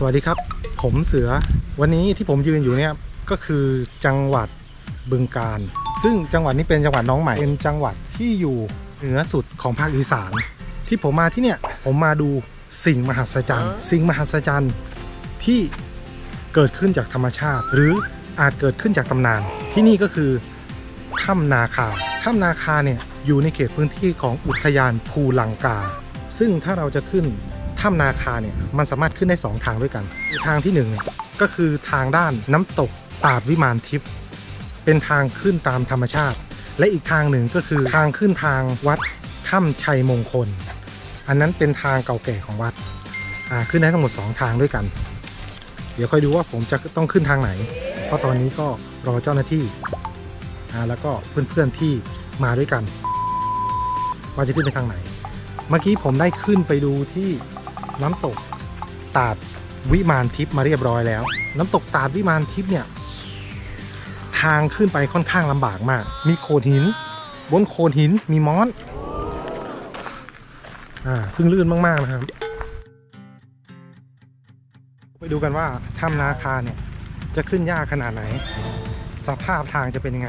สวัสดีครับ ผมเสือ วันนี้ที่ผมยืนอยู่เนี่ยก็คือจังหวัดบึงกาฬซึ่งจังหวัดนี้เป็นจังหวัดน้องใหม่ เป็นจังหวัดที่อยู่เหนือสุดของภาคอีสาน ที่ผมมาที่เนี่ยผมมาดูสิ่งมหัศจรรย์ สิ่งมหัศจรรย์ที่เกิดขึ้นจากธรรมชาติ หรืออาจเกิดขึ้นจากตำนาน ที่นี่ก็คือถ้ำนาคาถ้ำนาคาเนี่ยอยู่ในเขตพื้นที่ของอุทยานภูลังกา ซึ่งถ้าเราจะขึ้น ถ้ำนาคาเนี่ยมันสามารถขึ้นได้ 2 ทางด้วยกัน ทางที่1เนี่ยก็คือทางด้านน้ำตกตาดวิมานทิพย์เป็นทางขึ้นตามธรรมชาติ และอีกทางหนึ่งก็คือทางขึ้นทางวัดถ้ำชัยมงคล อันนั้นเป็นทางเก่าแก่ของวัดอ่าขึ้นได้ทั้งหมด 2 ทางด้วยกัน เดี๋ยวค่อยดูว่าผมจะต้องขึ้นทางไหน เพราะตอนนี้ก็รอเจ้าหน้าที่อ่าแล้วก็เพื่อนๆที่มาด้วยกัน ว่าจะขึ้นไปทางไหน เมื่อกี้ผมได้ขึ้นไปดูที่ น้ำตกตาดวิมานทิพย์มาเรียบร้อยแล้ว น้ำตกตาดวิมานทิพย์เนี่ย ทางขึ้นไปค่อนข้างลำบากมาก มีโขดหิน บนโขดหินมีมอนอ่าซึ่งลื่นมากๆนะครับ ไปดูกันว่าถ้ำนาคาเนี่ยจะขึ้นยากขนาดไหน สภาพทางจะเป็นยังไง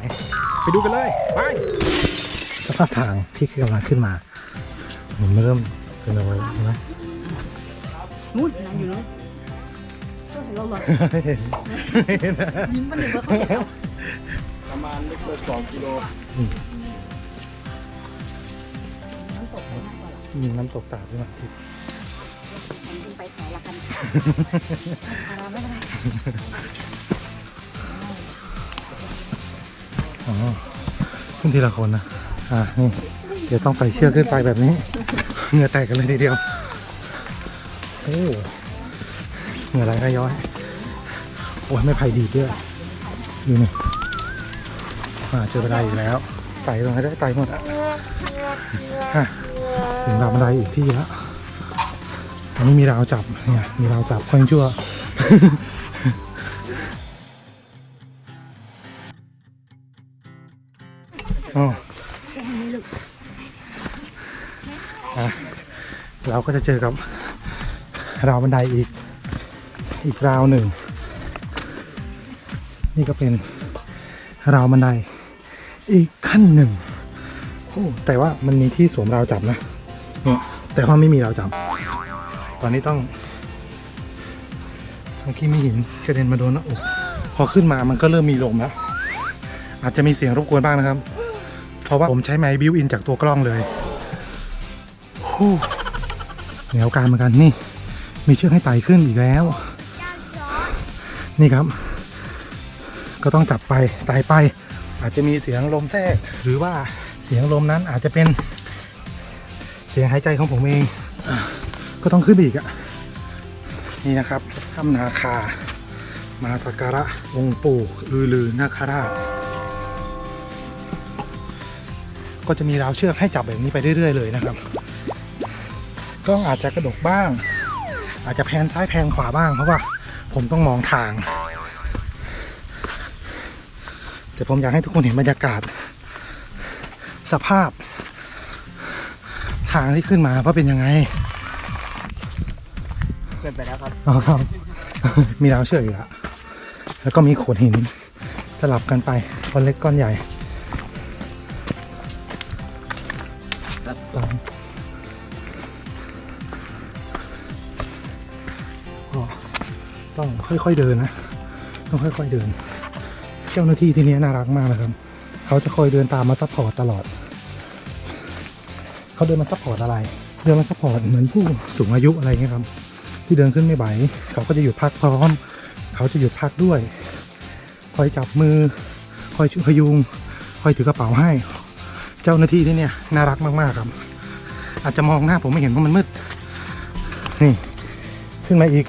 ไปดูกันเลยไปสภาพทางที่กำลังขึ้นมา มันเริ่มเป็นอะไรใช่ไหม นู่นนั่งอยู่นู้นก็เห็นเราหลอดเห็นเห็นนะยิ้มมันอยู่แล้วเขาเห็นเราประมาณไม่เกินสองกิโลน้ำตกไปมากกว่าหรอมีน้ำตกตาดด้วยนะที่มันขึ้นไปแถวละกันพาราไม่เป็นไรอ๋อขึ้นทีละคนนะ อ่านี่ เดี๋ยวต้องใส่เชือกขึ้นไปแบบนี้ เหงื่อแตกกันเลยทีเดียวโอ้เหงื่อไหลกระย้อย โอ้ยไม่ไผ่ดีด้วยดูนี่อ่าเจอบันไดอีกแล้วไต่ตรงไหนได้ไต่หมดอะฮะถึงราวบันไดอีกที่แล้วอันนี้มีราวจับเนี่ยมีราวจับค่อยชั่วอ๋อเส้นนี้ลูกอะเราก็จะเจอกับ ราวบันไดอีก อีกราวหนึ่ง นี่ก็เป็นราวบันไดอีกขั้นหนึ่งโอ้แต่ว่ามันมีที่สวมราวจับนะเนี่ยแต่ว่าไม่มีราวจับ ตอนนี้ต้องเมื่อกี้ไมีหินกระเด็นมาโดนนะโอกพอขึ้นมามันก็เริ่มมีลมแล้ว อาจจะมีเสียงรบกวนบ้างนะครับ เพราะว่าผมใช้ไม้บิวอินจากตัวกล้องเลยฮู้เหนียวการเหมือนกันนี่ มีเชือกให้ไต่ขึ้นอีกแล้ว นี่ครับ ก็ต้องจับไปไต่ไป อาจจะมีเสียงลมแทรก หรือว่าเสียงลมนั้นอาจจะเป็น เสียงหายใจของผมเอง ก็ต้องขึ้นอีกอะนี่นะครับถ้ำนาคา มาสักการะองค์ปู่อือลือนาคราชก็จะมีราวเชือกให้จับแบบนี้ไปเรื่อย ๆ เลยนะครับกล้องอาจจะกระดกบ้าง อาจจะแพนซ้ายแพนขวาบ้างเพราะว่าผมต้องมองทาง แต่ผมอยากให้ทุกคนเห็นบรรยากาศ สภาพ ทางที่ขึ้นมาว่าเป็นยังไงเกินไปแล้วครับอ๋อครับ มีราวเชือกอยู่แล้วแล้วก็มีโขดหินสลับกันไปก้อนเล็กก้อนใหญ่ ต้องค่อยๆเดินนะ ต้องค่อยๆเดิน เจ้าหน้าที่ที่นี่น่ารักมากนะครับ เขาจะคอยเดินตามมาซัพพอร์ตตลอด เขาเดินมาซัพพอร์ตอะไร เดินมาซัพพอร์ตเหมือนผู้สูงอายุอะไรเงี้ยครับ ที่เดินขึ้นไม่ไหว เขาก็จะหยุดพักพร้อม เขาจะหยุดพักด้วย คอยจับมือ คอยช่วยพยุง คอยถือกระเป๋าให้ เจ้าหน้าที่ที่เนี่ยน่ารักมากๆครับ อาจจะมองหน้าผมไม่เห็นเพราะมันมืด นี่ ขึ้นมาอีก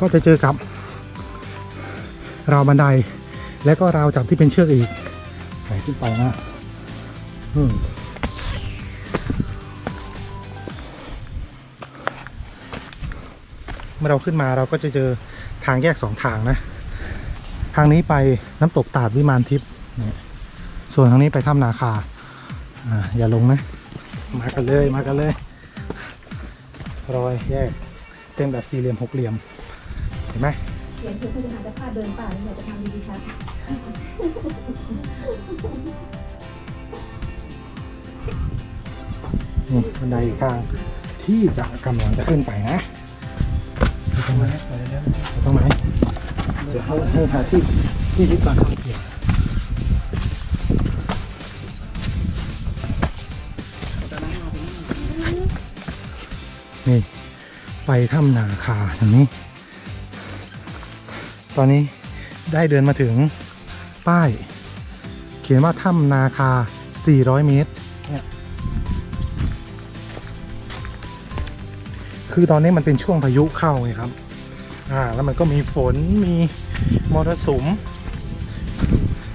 ก็จะเจอกับ ราวบันได และก็ราวจับที่เป็นเชือกอีกไหลขึ้นไปนะอืมเมื่อเราขึ้นมาเราก็จะเจอทางแยกสองทางนะ ทางนี้ไปน้ำตกตาดวิมานทิพย์ส่วนทางนี้ไปถ้ำนาคาอ่าอย่าลงนะ มากันเลยมากันเลย รอยแยกเป็นแบบสี่เหลี่ยมหกเหลี่ยม เห็นไหมเขียนคือพยานาจะพาเดินป่าเนี่ยอยากจะทำดีๆครับนี่บันไดอีกทางที่จะกำลังจะขึ้นไปนะตรงไหนตรงไหนเดี๋ยวให้ให้หาที่ที่ยึดก่อนนี่ไปถ้ำนาคาทางนี้ ตอนนี้ได้เดินมาถึงป้าย เขียนว่าถ้ำนาคา 400 เมตรคือตอนนี้มันเป็นช่วงพายุเข้าไงครับอ่าแล้วมันก็มีฝนมีมรสุม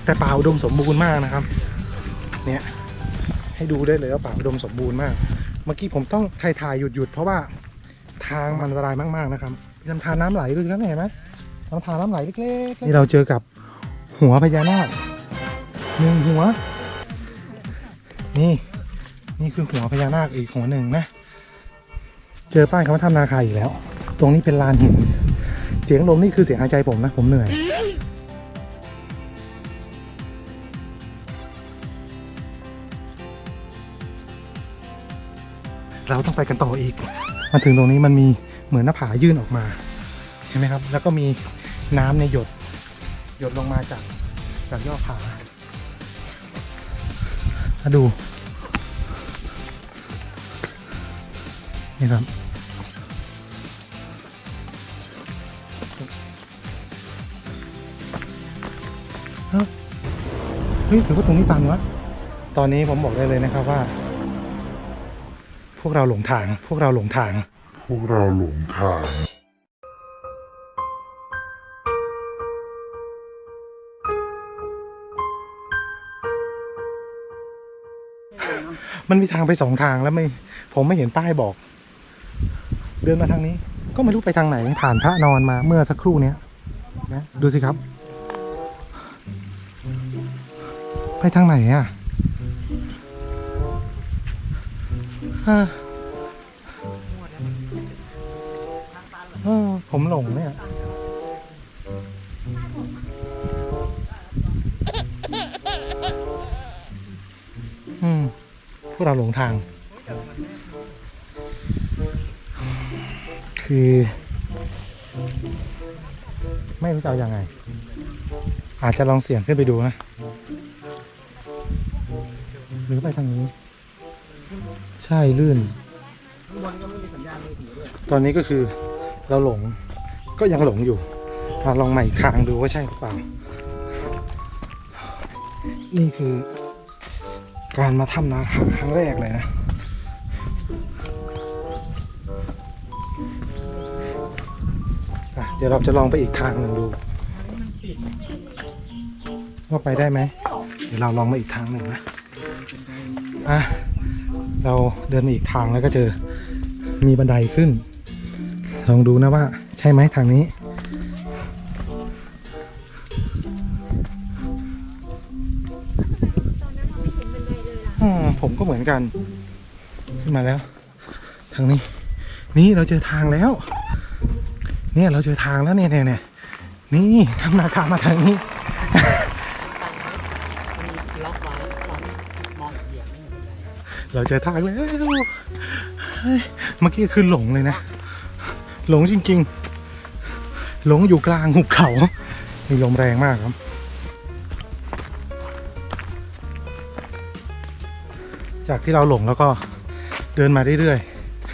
แต่ป่าอุดมสมบูรณ์มากนะครับ เนี่ยให้ดูได้เลยว่าป่าอุดมสมบูรณ์มาก เมื่อกี้ผมต้องถ่ายถ่ายหยุดหยุดๆเพราะว่าทางมันอันตรายมากๆนะครับลำธารน้ำไหลดูครับเห็นไหม ลำธารน้ำไหลเล็กๆนี่เราเจอกับหัวพญานาคหนึ่งหัว นี่ นี่คือหัวพญานาคอีกหัวหนึ่งนะ เจอป้ายคำว่าถ้ำนาคาอีกแล้ว ตรงนี้เป็นลานหิน เสียงลมนี่คือเสียงหายใจผมนะ ผมเหนื่อยเราต้องไปกันต่ออีก มาถึงตรงนี้มันมีเหมือนหน้าผายื่นออกมา ห็นไหมครับ แล้วก็มีน้ำในหยด หยดลงมาจากจากยอดผามาดู นี่ครับเอ้าเฮ้ยหรือว่าตรงนี้ตันวะ ตอนนี้ผมบอกได้เลยนะครับว่า พวกเราหลงทาง พวกเราหลงทาง พวกเราหลงทาง มันมีทางไปสองทางแล้วไม่ผมไม่เห็นป้ายบอก เดินมาทางนี้ ก็ไม่รู้ไปทางไหนผ่านพระนอนมาเมื่อสักครู่เนี้ยนะดูสิครับ ไปทางไหนอะเออผมหลงเนี่ย พวกเราหลงทาง คือ ไม่รู้จะเอาอยัางไง อาจจะลองเสี่ยงขึ้นไปดูนะ หรือไปทางนี้ ใช่ลื่น ตอนนี้ก็คือเราหลงก็ยังหลงอยู่มาลองใหม่ทางดูว่าใช่หรือเปล่า นี่คือ การมาถ้ำนาคาครั้งแรกเลยนะ เดี๋ยวเราจะลองไปอีกทางหนึ่งดู ว่าไปได้ไหม เดี๋ยวเราลองมาอีกทางหนึ่งนะอะเราเดินมาอีกทางแล้วก็เจอมีบันไดขึ้น ลองดูนะว่าใช่ไหมทางนี้ กัน ขึ้นมาแล้ว ทางนี้ นี่เราเจอทางแล้ว เนี่ยเราเจอทางแล้วเนี่ยเนี่ยเนี่ยนี่ทำนาคามาทางนี้ ล็อกไว้มองเหยียบไม่เห็นอะไรเราเจอทางแล้วเฮ้ยเมื่อกี้คือหลงเลยนะ หลงจริงๆ หลงอยู่กลางหุบเขามีลมแรงมากครับ จากที่เราหลงแล้วก็เดินมาเรื่อย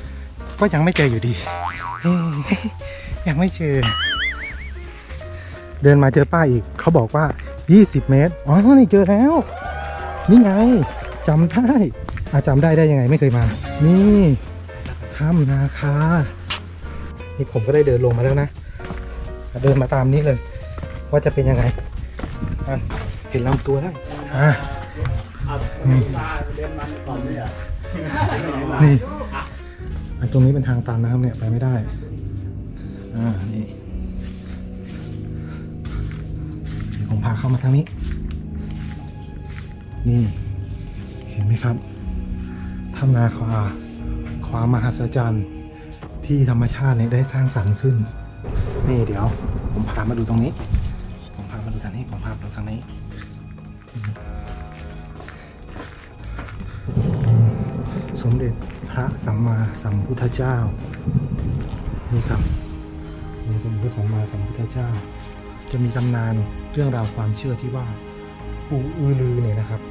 ๆ ก็ยังไม่เจออยู่ดี ยังไม่เจอ เดินมาเจอป้ายอีก เขาบอกว่า 20 เมตร อ๋อ นี่เจอแล้ว นี่ไงจำได้อาจำได้ได้ยังไงไม่เคยมา นี่ถ้ำนาคา นี่ผมก็ได้เดินลงมาแล้วนะ เดินมาตามนี้เลย ว่าจะเป็นยังไง เห็นลำตัวแล้วอ่า นมันก่อนเลยอะนี่อันตรงนี้เป็นทางตันนะครับเนี่ยไปไม่ได้ อ่า นี่ เดี๋ยวผมพาเข้ามาทางนี้ นี่ เห็นไหมครับถ้ำนาคาความมหัศจรรย์ที่ธรรมชาติเนี่ยได้สร้างสรรค์ขึ้น นี่เดี๋ยว ผมพามาดูตรงนี้ ผมพามาดูทางนี้ ผมพามาดูทางนี้ สมเด็จพระสัมมาสัมพุทธเจ้า นี่ครับองค์สมเด็จพระสัมมาสัมพุทธเจ้า จะมีตำนานเรื่องราวความเชื่อที่ว่าปู่อือลือเนี่ยนะครับ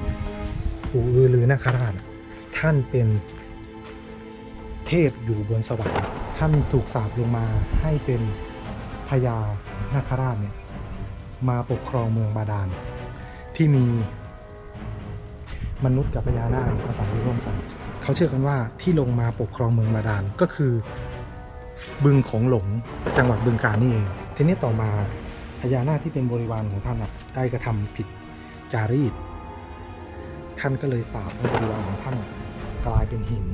ปู่อือลือนาคราชท่านเป็นเทพอยู่บนสวรรค์ท่านถูกสาปลงมาให้เป็นพญานาคราชเนี่ยมาปกครองเมืองบาดาลที่มีมนุษย์กับพญานาคอาศัยร่วมกัน เขาเชื่อกันว่าที่ลงมาปกครองเมืองบาดาลก็คือ บึงของหลงจังหวัดบึงกาฬนี่เองทีนี้ต่อมาพญานาคที่เป็นบริวารของท่านน่ะได้กระทำผิดจารีต ท่านก็เลยสาปให้บริวารของท่านกลายเป็นหิน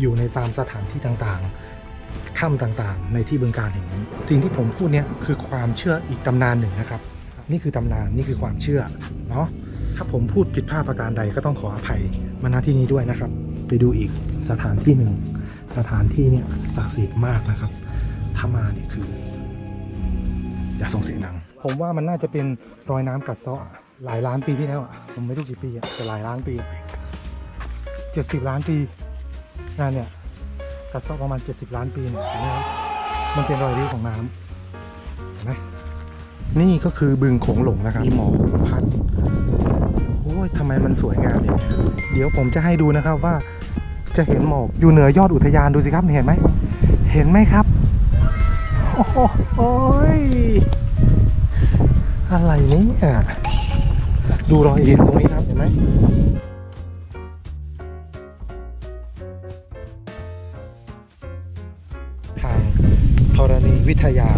อยู่ในตามสถานที่ต่างๆถ้ำต่างๆ ในที่บึงการแห่งนี้ สิ่งที่ผมพูดเนี่ยคือความเชื่ออีกตำนานหนึ่งนะครับ นี่คือตำนานนี่คือความเชื่อเนาะถ้าผมพูดผิดพลาดประการใดก็ต้องขออภัยมาณที่นี้ด้วยนะครับ ไปดูอีกสถานที่หนึ่ง สถานที่เนี่ยศักดิ์สิทธิ์มากนะครับ ถ้ามาเนี่ยคือ อย่าส่งเสียงดัง ผมว่ามันน่าจะเป็นรอยน้ำกัดเซาะอะหลายล้านปีที่แล้วอะผมไม่รู้กี่ปีอะแต่หลายล้านปีเจ็ดสิบล้านปีนั่นเนี่ยกัดเซาะประมาณเจ็ดสิบล้านปีเนี่ยเห็นไหมครับมันเป็นรอยริ้วของน้ำเห็นไหมนี่ก็คือบึงโขงหลงนะครับมีหมอกพัดโอ้ยทำไมมันสวยงามอย่างนี้ยเดี๋ยวผมจะให้ดูนะครับว่าจะเห็นหมอกอยู่เหนือยอดอุทยานดูสิครับเห็นไหมเห็นไหมครับ โอ้โยอะไรเนี่ยดูรอยหินตรงนี้ครับเห็นไหมทางธรณีวิทยา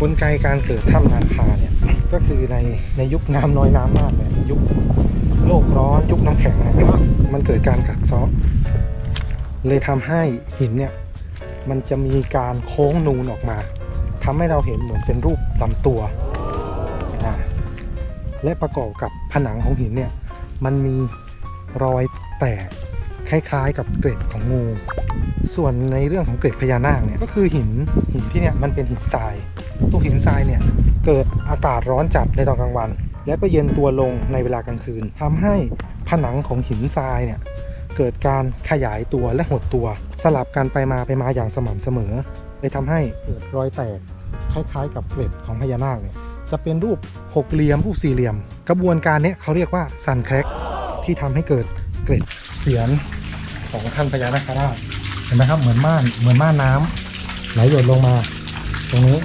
กลไกการเกิดถ้ำนาคาเนี่ยก็คือในในยุคน้ำน้อยน้ำมากเลยยุค โลกร้อนยุคน้ำแข็งเนี่ยมันเกิดการกักเซาะเลยทำให้หินเนี่ยมันจะมีการโค้งนูนออกมาทำให้เราเห็นเหมือนเป็นรูปลำตัว และประกอบกับผนังของหินเนี่ยมันมีรอยแตกคล้ายๆ กับเกร็ดของงู ส่วนในเรื่องของเกร็ดพญานาคเนี่ยก็คือหินหินที่เนี่ยมันเป็นหินทรายตัวหินทรายเนี่ยเกิดอากาศร้อนจัดในตอนกลางวัน แล้วก็เย็นตัวลงในเวลากลางคืนทำให้ผนังของหินทรายเนี่ยเกิดการขยายตัวและหดตัว สลับกันไปมาไปมาอย่างสม่ำเสมอเลยทำให้เกิดรอยแตกคล้ายๆ กับเกล็ดของพญานาคเนี่ยจะเป็นรูปหกเหลี่ยมรูปสี่เหลี่ยม กระบวนการนี้เขาเรียกว่าซันแครกที่ทำให้เกิดเกล็ดเสียนของท่านพญานาคราชเห็นไหมครับเหมือนม่านเหมือนม่านน้ำไหลหยดลงมา ตรงนี้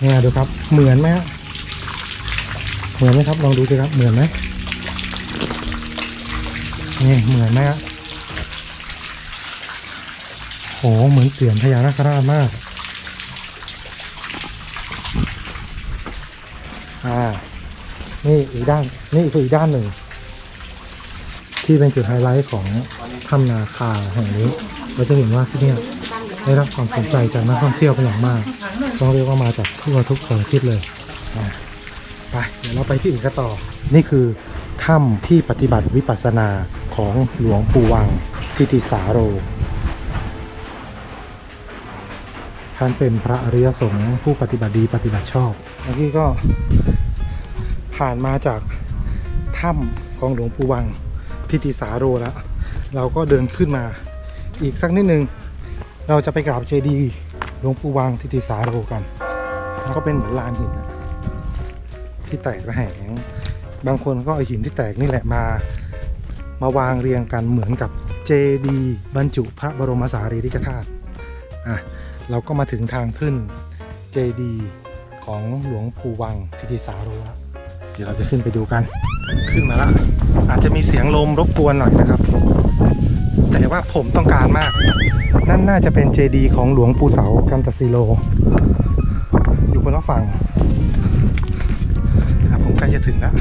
เนี่ยดูครับเหมือนไหมฮะ เหมือนไหมครับ ลองดูสิครับ เหมือนไหมนี่เหมือนไหมฮะโหเหมือนเสียงพญานาคราชมาก อ่า นี่อีกด้าน นี่คืออีกด้านหนึ่ง ที่เป็นจุดไฮไลท์ของถ้ำนาคาแห่งนี้ เราจะเห็นว่าที่นี่ได้รับความสนใจจากนักท่องเที่ยวเป็นอย่างมาก ต้องเรียกว่ามาจากทั่วทุกสารทิศเลยอ่า ไปเดี๋ยวเราไปที่อื่นกันต่อ นี่คือถ้ำที่ปฏิบัติวิปัสสนาของหลวงปู่วังทิติสาโร ท่านเป็นพระอริยสงฆ์ผู้ปฏิบัติดีปฏิบัติชอบเมื่อกี้ก็ผ่านมาจากถ้ำของหลวงปู่วังทิติสาโรแล้ว เราก็เดินขึ้นมาอีกสักนิดนึง เราจะไปกราบเจดีย์หลวงปู่วังทิติสาโรกัน ก็เป็นเหมือนลานหินนะ ที่แตกระแหง บางคนก็เอาหินที่แตกนี่แหละมา มาวางเรียงกันเหมือนกับเจดีบรรจุพระบรมสารีริกธาตุอะเราก็มาถึงทางขึ้นเจดีของหลวงปู่วังทิติสาโรแล้วเดี๋ยวเราจะขึ้นไปดูกัน ขึ้นมาแล้วอาจจะมีเสียงลมรบกวนหน่อยนะครับ แต่ว่าผมต้องการมาก นั่นน่าจะเป็นเจดีของหลวงปู่เสากันตสีโล อยู่คนละฝั่ง จะถึงแล้ว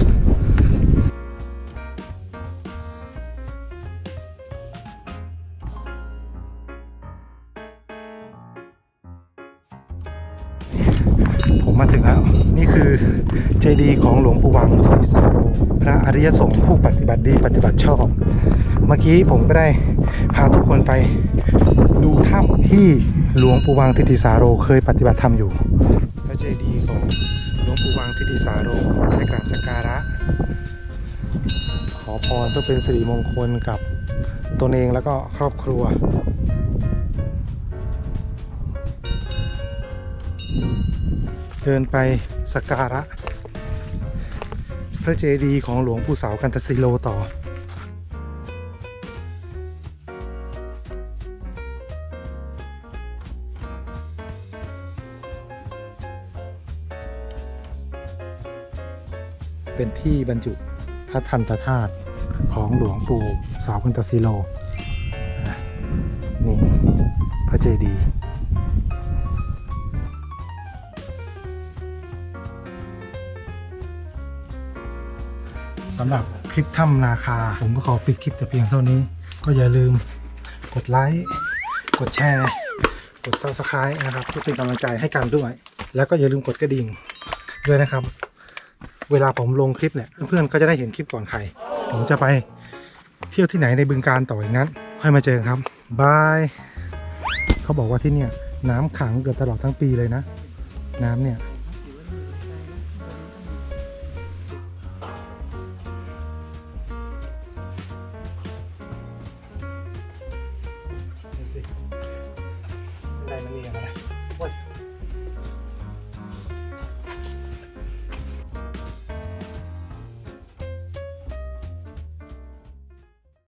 ผมมาถึงแล้ว นี่คือเจดีย์ของหลวงปู่วังทิสาโรพระอริยสงฆ์ผู้ปฏิบัติดีปฏิบัติชอบ เมื่อกี้ผมก็ได้พาทุกคนไปดูถ้ำที่หลวงปู่วังทิติสาโรเคยปฏิบัติธรรมอยู่ พระเจดีย์ของหลวงปู่วังทิติสาโร กราบสักการะ ขอพรเพื่อเป็นสิริมงคลกับตนเองแล้วก็ครอบครัวเดินไปสักการะ พระเจดีย์ของหลวงปู่เสากันตสิโลต่อ เป็นที่บรรจุพระทันตธาตุของหลวงปู่สาวกันตสิโลนี่พระเจดีย์สำหรับคลิปถ้ำนาคา ผมก็ขอปิดคลิปแต่เพียงเท่านี้ ก็อย่าลืมกดไลค์กดแชร์ กด Subscribe นะครับเพื่อเป็นกำลังใจให้กันด้วย แล้วก็อย่าลืมกดกระดิ่งด้วยนะครับ เวลาผมลงคลิปเนี่ยเพื่อนๆก็จะได้เห็นคลิปก่อนใคร ผมจะไปเที่ยวที่ไหนในบึงการต่ออย่างนั้น ค่อยมาเจอกันครับบายเขาบอกว่าที่เนี่ยน้ำขังเกือบตลอดทั้งปีเลยนะ น้ำเนี่ย